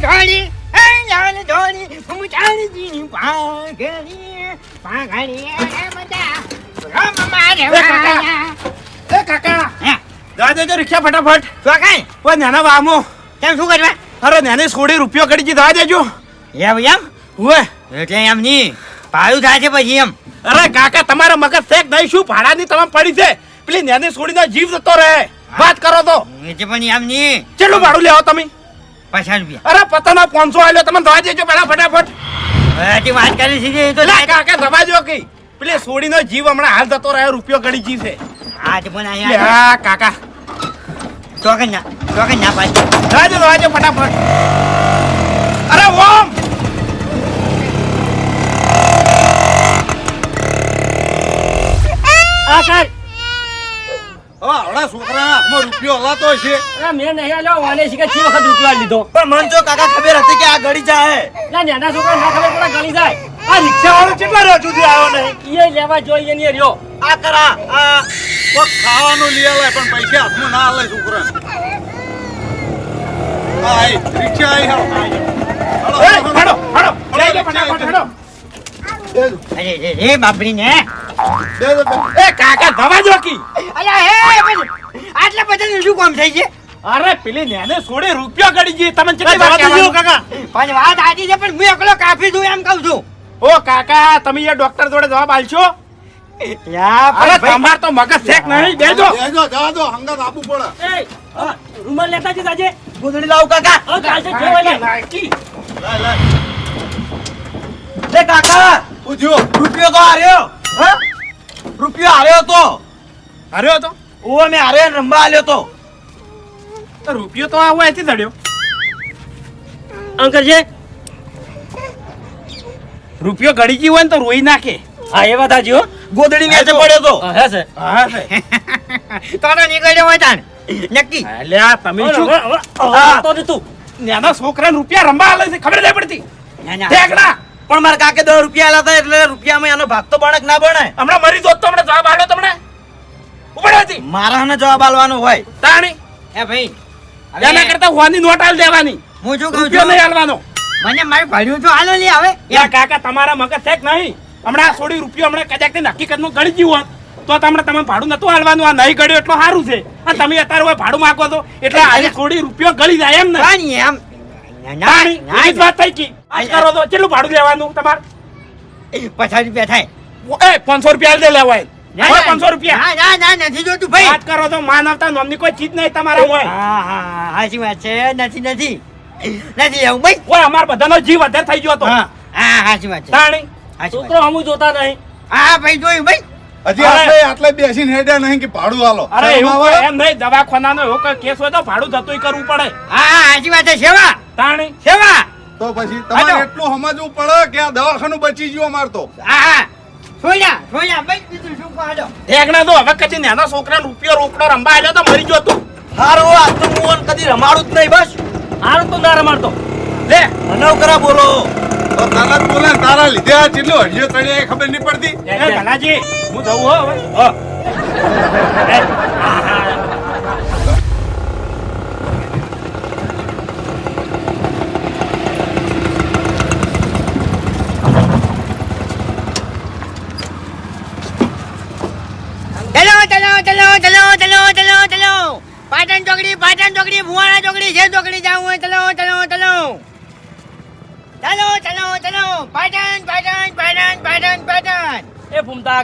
પાઘડી પાઘડી એ બધા રમ મારે એ કાકા. એ કાકા. દેજો રિક્ષા ફટાફટ. કાંઈ? ઓ નાના વામો. તેમ શું કરવા? અરે નાને સોડી રૂપિયો કરી દી દવા દેજો. એમ એમ? ઓએ એટલે એમ નહીં. થાય છે પછી એમ. અરે કાકા તમારા મગજ ફેક નહીં? શું ભાડાની તમામ પડી છે? પેલી નાની સોડીનો જીવ જતો રહે. વાત કરો તો. એટલે પણ એમ નહીં. કેટલું ભાડું લેવો તમે? પચાસ રૂપિયા અરે પતંગ પાંચસો આલ્યો તમે દવા દેજો પેલા ફટાફટ. હજી વાત કરી છે એ તો લા કાકા દવા જો કઈ. પેલે સોડીનો જીવ હમણાં હાલ જતો રહ્યો રૂપિયો ગળી જી છે. આજ પણ અહીંયા આ કાકા. ચોકન ના ચોકન ના પાછી. દવા દે દવા દે ફટાફટ. અરે ઓમ! આ સર હવે આવડા છોકરા હાથમાં રૂપિયો હલાતો છે અરે મેં નહીં આલ્યો વાને છ વખત રૂપિયા લીધો પણ મન કાકા ખબર હતી કે આ ગળી જાય ના નાના છોકરા ના ખબર પડે ગળી જાય. આ રિક્ષા વાળો કેટલા રહ્યો સુધી આવ્યો નહીં? એ લેવા જોઈએ ને રહ્યો. આ કરા આ કોક ખાવાનું લઈ આલે પણ પૈસા હાથમાં ના આલે છોકરા આ આઈ રિક્ષા હાલો. અરે રે રે બાપરી ને એ કાકા દવા જો અલ્યા હે આટલા બધાનું શું કામ થઈ છે? અરે પેલી નેને સોડે રૂપિયો ગળી જી તમને કેટલી દવા વાર દેજો, પણ વાત સાચી છે પણ હું એકલો કાફી છું એમ કહું છું. ઓ કાકા તમે એ ડોક્ટર જોડે જવાબ આલશો અરે તમાર તો મગજ શેક નહીં. બેજો દેજો જવા દો હંગાત આપવું પડે. રૂમાલ લેતા જ આજે. ગોદડી લાવ કાકા. લે. કાકા પૂછ્યો રૂપિયો તો હાર્યો. હે? રૂપિયો હાર્યો તો. હાર્યો તો ઓ મેં હાર્યો ને રંબા આલ્યો તો. તો રૂપિયો તો આવો અહીંથી ધડ્યો. અંકલ છે રૂપિયો ઘડી ગઈ હોય ને તો રોઈ નાખે. હા એ વાત હાજી ગોદડી નીચે પડ્યો તો. હા, છે હા છે તો તો નીકળ્યો હોય તાણ. નક્કી? અલ્યા તમે શું તો તું. નાના છોકરાને રૂપિયા રંબા આલે છે ખબર નહીં પડતી. ના, ના. ઠેકડા. પણ મારા કાકે દસ રૂપિયા આલા હતા એટલે રૂપિયામાં એનો ભાગ તો બણક ના બણે. હમણાં મરી જોત તો હમણાં જવાબ આલો તમને? ઉપર મારા ને જવાબ આલવાનો હોય. તાણી. એ ભાઈ એના કરતા હોવાની નોટ આલ દેવાની. હું જો કહું છું? નહીં આલવાનો. મને મારું ભાડ્યું તો હાલો લે હવે. યા કાકા તમારા મગજ શેક નહીં? હમણાં થોડી રૂપિયો હમણાં કદાચ તે હકીકતમાં ગળી ગયું હોત તો તમને તમે ભાડું નતું હાલવાનું આ નહીં ગળ્યું એટલું સારું છે. અને તમે અત્યારે હોય ભાડું માંગો છો એટલે આજે થોડી રૂપિયો ગળી જાય એમ ને. એમ ના, ના, ના, વાત થઈ ગઈ. આજ કરો તો કેટલું ભાડું લેવાનું તમારે? પચાસ રૂપિયા થાય. એ પાંચસો રૂપિયા દે લેવાય. ના, હવે ના, પાંચસો રૂપિયા. ના ના ના નથી જોતું ભાઈ. વાત કરો તો માનવતા નામની કોઈ ચીજ નહીં તમારા હોય. હા હા સાચી વાત છે. નથી નથી. નથી એવું ભાઈ. ઓય અમાર બધાનો જીવ વધારે થઈ ગયો હતો. હા હા સાચી વાત છે. તાણી છોકરો હમું જોતા નહીં. હા ભાઈ જોયું ભાઈ. હજી. આટલે બેસીને હેડ્યા નહીં કે ભાડું હાલો અરે એવું એમ નહીં દવાખાનાનો એવો કેસ હોય તો ભાડું જતું કરવું પડે. હા હા સાચી વાત છે. સેવા. તાણી. સેવા. તો પછી તમારે એટલું સમજવું પડે કે આ દવાખાનું બચી ગયું અમાર તો. હા હા. સોયા સોયા ભાઈ બીજું શું કહો? હાલો. તો હવે કચી નાના છોકરા રૂપિયો રોકડો રંબા આવ્યો તો મરી ગયો તું. હારો આ તો હું ઓન કદી રમાડું જ નહીં બસ. હારું તો ના રમાડતો. લે. મને કરા બોલો. તો તારા જ બોલે તારા લીધે આ ચેટલો હડિયો ચડ્યો ખબર નહીં પડતી. એ ભલાજી હું જઉં હો હવે. હો. એ, હા, હા. ચલો ચલો ચલો ચલો ચલો પાટણ ચોકડી પાટણ ચોકડી ભુવાણા ચોકડી જે ચોકડી જવું હોય ચલો ચલો ચલો. ચલો ચલો ચલો. પાટણ પાટણ પાટણ પાટણ પાટણ. એ ફૂમતા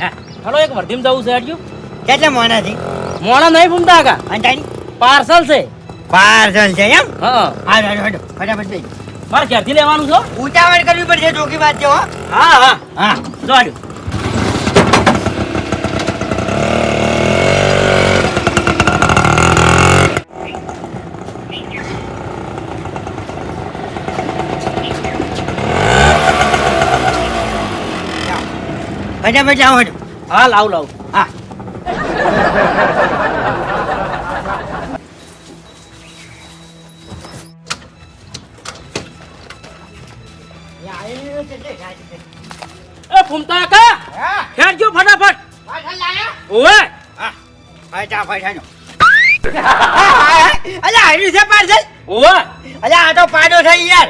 હા. હલો એક વર્ધીમ જવું છે અડ્યું કેટલા મોનાથી? મોણા નહીં ફૂમતા આકા અંતાણી પાર્સલ છે. પાર્સલ છે એમ? હા. હા હાલો ફટાફટ મારે ક્યાંથી લેવાનું છો? ઉતાવળ કરવી પડશે ચોકી વાત છે હા. હા હા. જો હાલ્યો. ફટાફટ હટો હા લાવ લાવ. હા. એ ફૂમતા આકા હેડજો ફટાફટ. ઓવે. ફટાફટ હાલો અલા હાર્યું છે પાર્સલ ઓવે. અલ્યા આ તો પાડો થઈ યાર.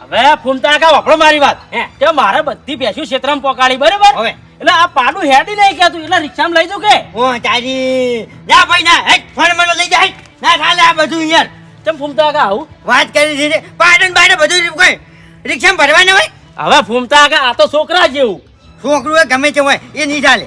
હવે ફૂમતા કા વાપરો મારી વાત. હે. કે મારે બધી પેશું ક્ષેત્રમાં પોકાળી બરાબર? હવે. એટલે આ પાડું હેડી નહીં કહેતું એટલે રિક્ષામાં લઈ જાઉં કે? હું તારી. ના ભાઈ ના હેટ ફોન મને લઈ જાય ના ચાલે આ બધું યાર. તેમ ફૂમતા કા આવું? વાત કરી છે પાડન બાડે બધું કોઈ રિક્ષામાં ભરવાના હોય? હવે ફૂમતા કા આ તો છોકરા જેવું. છોકરું એ ગમે તે હોય એ નહીં ચાલે.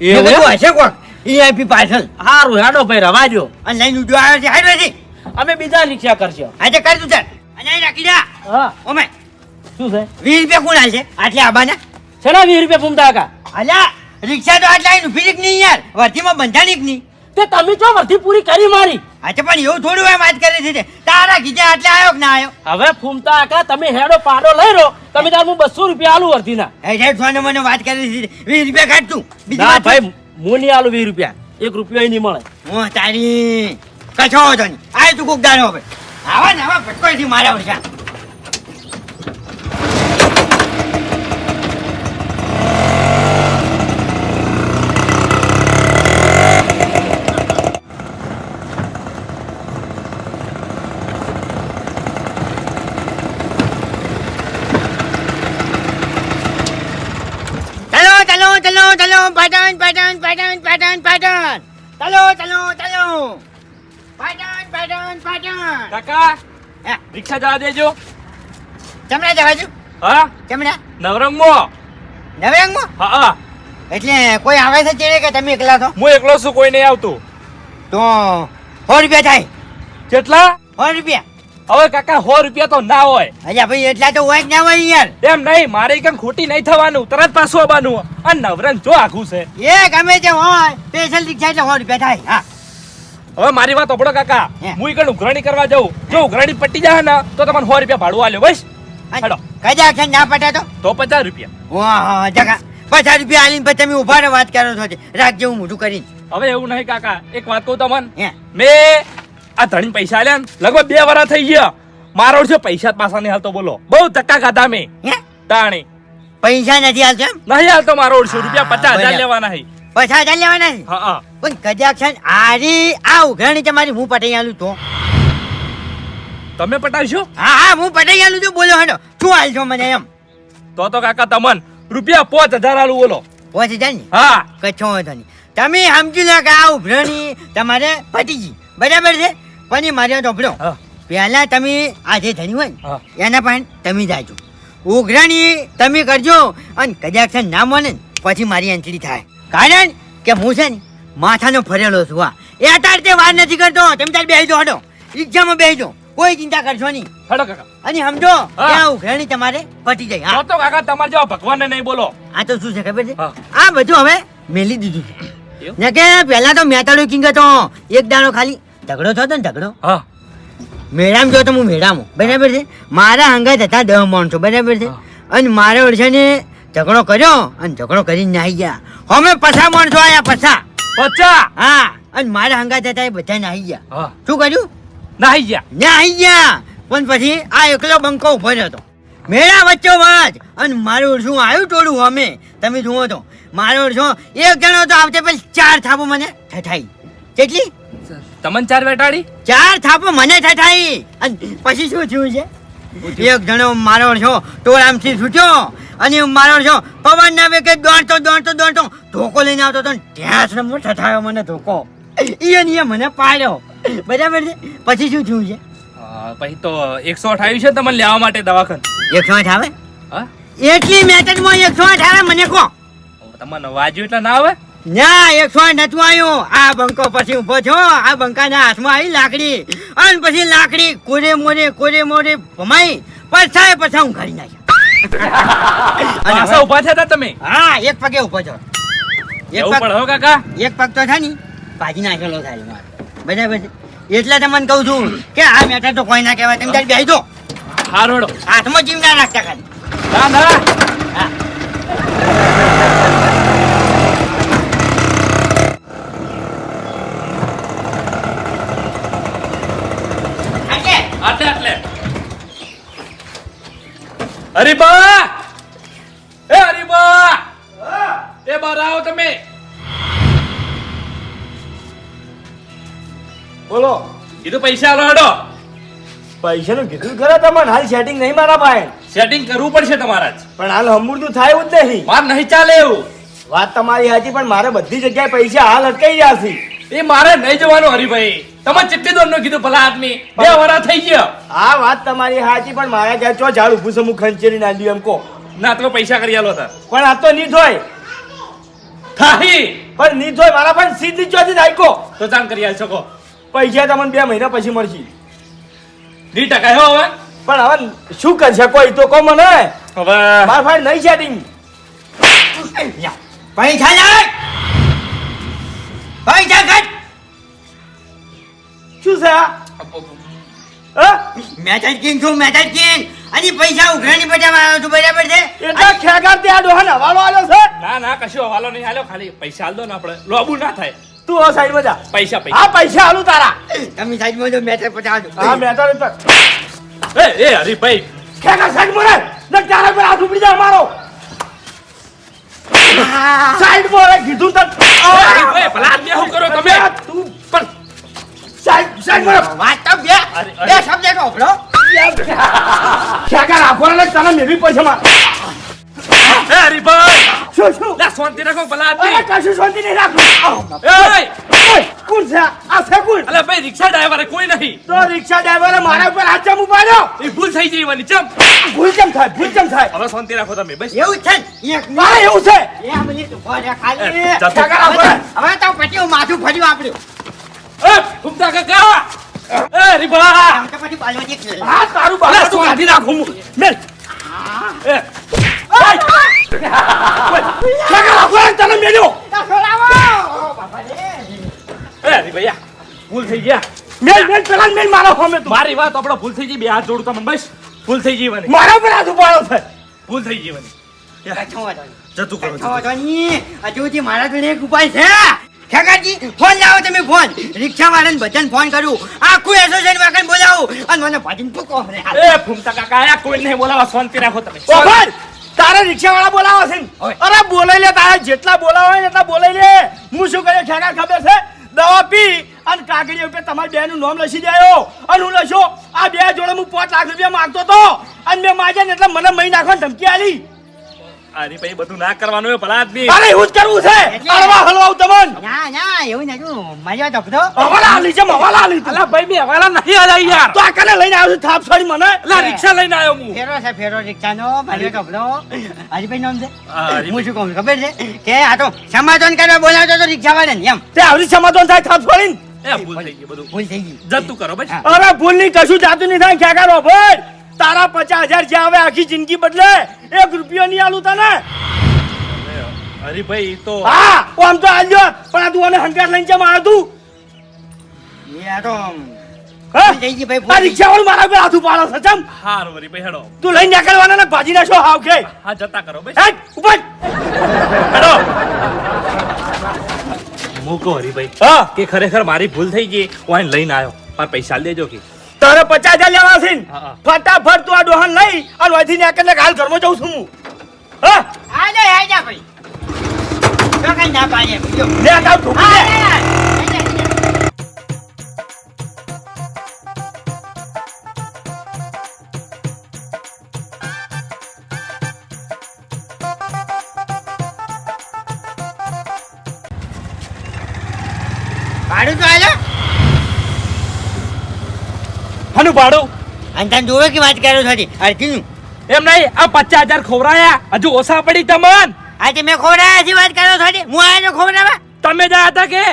એ બધું? હશે કોણ? VIP parcel. હારું હેડો ભાઈ રવા દ્યો. અને લઈને ઉડ્યો આવ્યો છે હાઈટ નથી અમે બીજા રિક્ષા કરશો. આજે કરી તું ચાલ. અને રાખી જા. હા. ઓમે. શું છે? વીસ રૂપિયા કોણ હાલશે આટલે આબાના. છેલ્લા વીસ રૂપિયા ફૂમતા હતા અલ્યા રિક્ષા તો આટલા ઊભી રીક નહીં યાર. વર્ધીમાં બંધાણી જ નહીં તે તમે જો વર્ધી પૂરી કરી મારી? અચ્છા પણ એવું થોડું એમ વાત કરી છે તારા ગીજા આટલે આવ્યો કે ના આવ્યો હવે ફૂમતા કા તમે હેડો પાડો લઈ રો તમે તાર હું બસો રૂપિયા આલુ વર્ધી ના એ સાહેબ સોને મને વાત કરી છે વીસ રૂપિયા કાઢ તું. બીજી ભાઈ હું નહીં આલુ વીસ રૂપિયા. એક રૂપિયો નહીં મળે. હું તારી કશો હતો નહીં. આય તું કોક દાડો હવે. આવા ને આવા ભટકો મારા વર્ષા ચલો ચલો ચલો ચલો પાટણ પાટણ પાટણ પાટણ પાટણ ચલો ચલો ચલો પાટણ પાટણ પાટણ કાકા રિક્ષા જવા દેજો. ચમડા જવા જો હા? ચમડા નવરંગમાં. નવેંગમાં હા. હા એટલે કોઈ આવે છે ચેડે કે તમે એકલા છો? હું એકલો છું કોઈ નહીં આવતું. તો સો રૂપિયા થાય. કેટલા? સો રૂપિયા. હવે કાકા સો રૂપિયા તો ના હોય. અલ્યા ભાઈ એટલા તો હોય જ ના હોય યાર. એમ નહીં મારે કઈ ખોટી નહીં થવાનું તરત પાછું આવવાનું. અને નવરંગ જો આખું છે. એ ગમે તે હોય સ્પેશિયલ રિક્ષા એટલે સો રૂપિયા થાય હા. હવે મારી વાત ઓપડો કાકા. હે. હું ઈકડ ઉઘરાણી કરવા જાઉં. જો ઉઘરાણી પટી જાય ને તો તમને સો રૂપિયા ભાડું આલ્યો બસ. હેડો. કઈ જાય છે ના પટે તો? તો પચાસ રૂપિયા. વાહ જગા. પચાસ રૂપિયા આલીને પછી તમે ઊભા ને વાત કરો છો તે. રાખજે હું મોટું કરીને. હવે એવું નહીં કાકા. એક વાત કહું તમને. હે. મેં આ ધણી પૈસા આલ્યા ને લગભગ બે વર્ષ થઈ ગયા. મારો છે પૈસા પાસા પાછા નહીં હાલતો બોલો. બહુ ધક્કા ખાધા મેં. હે? તાણી. પૈસા નથી હાલતો નહીં હાલતો મારો ઓળશો રૂપિયા પચાસ હજાર લેવાના છે. પૈસા હજાર લેવાના છે. હા પણ કજાક્ષણ આરી આ ઉઘરાણી તમારી હું પટાઈ આલું તો. તમે પટાવશો? હા હા હું પટાઈ આલું છું બોલો હેડો. શું હાલ છો મને એમ? તો તો કાકા તમન રૂપિયા પાંચ હજાર આલું બોલો. પહોંચ હજાર ને? હા. કચ્છો વાંધો નહીં. તમે સમજી લો કે આ ઉઘરાણી તમારે પટી ગઈ બરાબર છે? પણ એ મારે હા. પહેલા તમે આજે ધણી હોય. ને એના પાસે તમે જાજો. ઉઘરાણી તમે કરજો અને કજાક્ષણ ના મને પછી મારી એન્ટ્રી થાય. કારણ કે હું છે ને માથાનો ફરેલો છું હા. એ અત્યારે તે વાર નથી કરતો. તમે તાર બેસી હડો. રિક્ષામાં બેસી કોઈ ચિંતા કરશો નહીં. હડો કાકા. અને સમજો. કે આ ઉઘરાણી તમારે પટી જાય હા. તો કાકા તમારે જેવા ભગવાનને નહીં બોલો. આ તો શું છે ખબર છે? આ બધું હવે મેલી દીધું છે. ને કે પહેલા તો મેતાડો કિંગ હતો. એક દાણો ખાલી ઝઘડો થતો ને ઝઘડો. હા. મેળામાં જો તો હું મેળામાં. બરાબર છે? મારા અંગત હતા દહ માણસો બરાબર છે? અને મારે વર્ષને ઝઘડો કર્યો અને ઝઘડો કરીને નાહી ગયા. અમે પછા માણસો આયા પછા. પછા? હા અને મારા હંગા જતા એ બધા નાહી ગયા. હા. શું કર્યું? નાહી ગયા. નાહી ગયા. પણ પછી આ એકલો બંકો ઊભો હતો. મેળા વચ્ચો વાત. અને મારું શું આવ્યું ટોળું અમે. તમે જુઓ તો. મારો ઓળશો એક જણો તો આવતે પછી ચાર થાપો મને ઠઠાઈ. કેટલી? તમને ચાર વેટાડી? ચાર થાપો મને ઠઠાઈ. અને પછી શું થયું છે? એક જણો મારો છો ટોળામથી છૂટ્યો. અને મારો છો. પવન ના વેગે દોડતો દોડતો દોડતો. ધોકો લઈને આવતો હતો ત્યાં જ ઠઠાયો મને ધોકો. એ ને મને પાડ્યો. બરાબર છે? પછી શું થયું છે? પછી તો એકસો અઠાવીસ છે તમને લેવા માટે દવાખાન. એકસો આઠ આવે? હા? એટલી મેચમાં એકસો આઠ આવે મને કહો. તમને વાજ્યું એટલે ના આવે? ના એકસો આઠ નતું આવ્યું. આ બંકો પછી ઊભો છો આ બંકાના હાથમાં આવી લાકડી. અને પછી લાકડી કોરે મોરે કોરે મોરે ભમાઈ. પછાય પછા હું કરી નાખ્યા. પાછા ઊભા થયા હતા તમે? હા એક પગે ઊભો છો. એક પગ પડો કાકા. એક પગ તો છે ને ભાજી નાખેલો થાય મારે. બરાબર એટલે તમને કહું છું કે આ મેટર તો કોઈ ના કહેવાય. તમે તારી બેસી દો હારોડો હાથમાં જીમ ના નાખતા ખાલી. ના ના. હા. પૈસા આલો હેડો. પૈસાનું કીધું ખરા તમારે હાલ સેટિંગ નહીં મારા ભાઈ. સેટિંગ કરવું પડશે તમારા જ. પણ હાલ હમુરનું થાય એવું જ નહીં. માર નહીં ચાલે એવું. વાત તમારી સાચી પણ મારે બધી જગ્યાએ પૈસા હાલ અટકાઈ ગયા છે. એ મારે નહીં જવાનું હરીભાઈ. તમે ચિત્તી દોરનું કીધું ભલા આદમી. બે વરા થઈ ગયા. આ વાત તમારી સાચી પણ મારા ઘેર ચો ઝાડ ઉભું છે ખંચેરી ના દઉં એમ કહો. ના તમે પૈસા કરી આલો હતા. પણ આ તો નહીં હોય. થાહી. પણ નહીં હોય મારા પણ સીધી ચોથી નાખો તો જાણ કરી આલ શકો પૈસા તમને બે મહિના પછી મળશે. દી ટકા હો હવે? પણ હવે શું કરશે કોઈ તો કહો મને. હવે માર ભાઈ નહીં સેટિંગ પૈસા લાય પૈસા કાઢ શું છે? મેટલ કિંગ છું? મેટલ કિંગ અને પૈસા ઉઘરાણી બજાવવા આવ્યો છું બરાબર છે? એટલે ખેગાર તે આ હવાલો આવ્યો છે. ના ના કશું હવાલો નહીં હાલ્યો ખાલી પૈસા હાલ દો ને આપણે. લોબુ ના થાય. તું આ સાઈડમાં જા. પૈસા પૈસા. આ પૈસા આલું તારા. તમે સાઈડમાં જો મેટર પચાવ હા મેટર તો એ એ હરીભાઈ ખેગાર સાઈડમાં રે. ન તારા પર હાથ ઉપડી જા મારો સાઈડમાં રે કીધું તને. ભાઈ ભલા આદમી હું કરો તમે? તું પણ સાઈડ સાઈડમાં રે. વાત તો બે અરે, અરે. બે શબ્દ કહો ખેગાર આપવાના તને મેવી પૈસા માં. શાંતિ રાખો ભલા અરે કશું શાંતિ નહીં રાખું. એ કોણ છે? આ? આ છે કોણ? અલે ભાઈ રિક્ષા ડ્રાઈવર કોઈ નહીં. તો રિક્ષા ડ્રાઈવરે મારા ઉપર હાથ ચમ ઉપાડ્યો? એ ભૂલ થઈ જવાની ચમ. ભૂલ કેમ થાય ભૂલ કેમ થાય. હવે શાંતિ રાખો તમે બસ. એવું છે એક મારે એવું છે? એ આ મિનિટ ઊભો ખાલી. એ, જતું. ખેગાર આપવાના. હવે તો પછી હું માથું ફર્યું આપણું. એ ઘૂમતા કાકા! એ આમ પછી હા તારું મેલ. એ. ખેગાર આપવાના તને મેલ્યો તો છોડાવો. બાપા રે. એ હરીભાઈ આ ભૂલ થઈ ગયા મેલ મેલ પેલા મેલ મારો હોમે તું મારી વાત આપણો ભૂલ થઈ ગઈ બે હાથ જોડું તમને બસ ભૂલ થઈ જવાની મારા પર હાથ ઉપાડો છે ભૂલ થઈ ગઈ મને જતું કરો કચ્છો હજુ સુધી મારા જોડે એક ઉપાય છે ખેકાજી ફોન લાવો તમે ફોન રિક્ષા વાળાને બધાને ફોન કરું આખું એસોસિએશન વાળાને બોલાવું અને મને ભજન ફૂકો મને હાલ. એ ફૂમતા કાકા આયા કોઈ નહીં બોલાવા શાંતિ રાખો તમે ઓ ભાઈ તારે રિક્ષાવાળા બોલાવો છે અરે બોલાઈ લે તારે જેટલા બોલાવો હોય એટલા બોલાઈ લે. હું શું કરે ખેગાર ખબર છે? દવા પી અને કાગળિયા ઉપર તમારી બે નું નામ લસી દેયો અને હું લખો આ બે જોડે હું પાંચ લાખ રૂપિયા માંગતો હતો. અને મેં માજ્યા ને એટલે મને મહી નાખવાની ધમકી આલી અરે પછી બધું ના કરવાનું હોય ભલા આદમી. અરે એવું જ કરવું છે. હળવા હલવાવું તમન. ના ના એવું નતું મજા ધપતો હવાલા આલી છે હવાલા આલી તું. અલા ભાઈ મે હવાલા નહીં આલા યાર. તો આ કને લઈને આવ્યો થાપ છોડી મને? અલા રિક્ષા લઈને આવ્યો હું. ફેરો છે ફેરો રિક્ષાનો ભર્યો ધપલો ભાઈ નામ છે. હું શું કહું ખબર છે? કે આ તો સમાધાન કરવા બોલાવતો તો રિક્ષા વાળાને એમ. તે આવડી સમાધાન થાય થાપ છોડીને એ ભૂલ થઈ ગઈ બધું. ભૂલ થઈ ગઈ. જતું કરો બસ. અરે ભૂલની કશું જાતું નહીં થાય ક્યાં કરો ભાઈ? તારા પચાસ હજાર જે આવે આખી જિંદગી બદલે એક રૂપિયો નહીં આલું તને. અરે ભાઈ તો હા આમ તો આલ્યો પણ આ તું અને હંકાર લઈને આવ્યો તું. એ તો હા? ભાઈ. રિક્ષા વાળું મારા હાથ ઉપાડો છે ચમ? હારું હરીભાઈ હેડો. તું લઈને નીકળવાના ને ભાજી નાખો હાવ કે? હા જતા કરો ભાઈ. હેટ ઉપર હેડો. મૂકો હરીભાઈ હા. કે ખરેખર મારી ભૂલ થઈ ગઈ હું લઈને આવ્યો. મારા પૈસા આલી દેજો કે. તારે પચાસ હજાર લેવા છે. ફટાફટ તું આ ડોહન લઈ અને વધી ને નીકળને હાલ ઘરમાં જઉં છું હું. હા? આ લે, આ ભાઈ. તો કઈ ના પાડે લે આ તારું ભાડું અને તને જોવે કે વાત કર્યો છો અડધીનું એમ નહીં આ પચાસ હજાર ખોવરાયા હજુ ઓછા પડી તમન. આજે મેં ખોવરાયા છે વાત કર્યો છો હું આયો ખોવરાવા તમે જ હતા કે?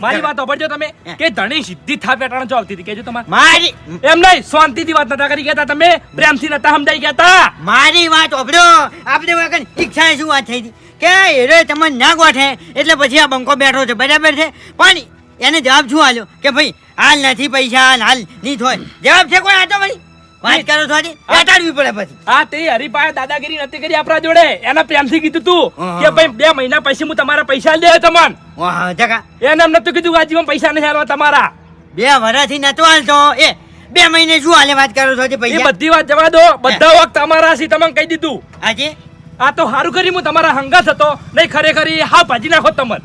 મારી વાત સાંભળજો તમે કે ધણી સીધી થા પેટાણ આવતી હતી કેજો તમારે. મારી એમ નહીં શાંતિથી વાત નતા કરી ગયા તમે પ્રેમથી નતા સમજાઈ ગયા તા મારી વાત ઓબડો આપણે વગર ઈચ્છા શું વાત થઈ હતી? કે એરે તમને ના ગોઠે એટલે પછી આ બંકો બેઠો છે બરાબર છે? પણ એને જવાબ શું આલ્યો? કે ભાઈ હાલ નથી પૈસા હાલ હાલ નહીં થોય જવાબ છે કોઈ આતો ભાઈ વાત કરો થોડી બેટાડવી પડે પછી. હા તે હરીપાએ દાદાગીરી નથી કરી આપણા જોડે. એના પ્રેમથી કીધું તું કે ભાઈ બે મહિના પછી હું તમારા પૈસા દે તમન. વાહ જગા. એને એમ નતું કીધું આજીવન પૈસા નહીં હાલવા તમારા. બે વર્ષથી નતો હાલતો એ બે મહિને શું હાલે વાત કરો છો પૈસા? બધી વાત જવા દો. બધા વખત તમારા છે તમને કહી દીધું. આજે આ તો હારું કરી હું તમારા હંગાત હતો. નહીં ખરેખર હા ભાજી નાખો તમાર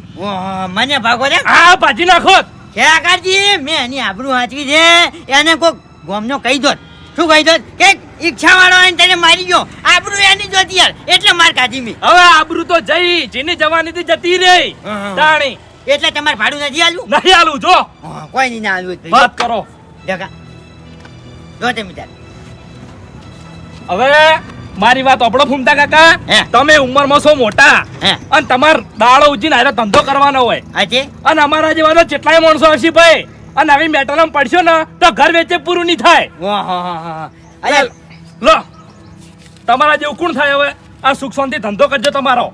મને ભાગો છે? હા ભાજી નાખો ખેરાકારજી મેં એની આબરૂ હાચવી છે. એને કોક ગોમનો કહી દો. શું કહી દો? કે ઈચ્છા વાળો હોય ને તેને મારી ગયો. આબરૂ એની જોતી યાર. એટલે માર કાઢી મી. હવે આબરૂ તો જઈ જેની જવાની થી જતી રહી. હા, હા. તાણી. એટલે તમારે ભાડું નથી આલ્યું નહીં આલું જો. કોઈ નહીં ના આલ્યું વાત કરો. જગા જો તમે તાર હવે મારી વાત આપણો ફૂમતા કાકા. તમે તમે ઉંમરમાં છો મોટા. અને તમાર દાળો ઉજીને હારે ધંધો કરવાનો હોય. અને અમારા જેવા તો કેટલાય માણસો હશે ભાઈ. અને આવી મેટલમાં પડશો ને તો ઘર વેચે પૂરું નહીં થાય. લો તમારા જેવું કોણ થાય હવે? આ સુખ શાંતિ ધંધો કરજો તમારો.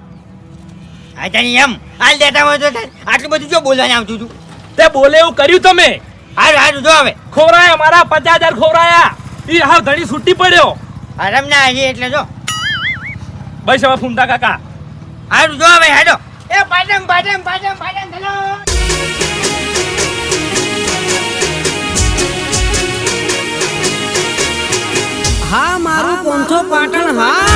એમ. હાલ દેતા હોય તો. આટલું બધું જો બોલવાને આવતું છું તે બોલે એવું કર્યું તમે. હાલ હાલ જો હવે. ખોરાયા મારા પચાસ હજાર ખોરાયા. એ હાલ ધણી છૂટી પડ્યો. આરામ ના આવી એટલે જો. બસ હવે ફૂમતા કાકા. હારું જો હવે હેડો એ પાટમ પાટમ પાટમ પાટમ ચલો હા મારું પોંથો પાટણ હા.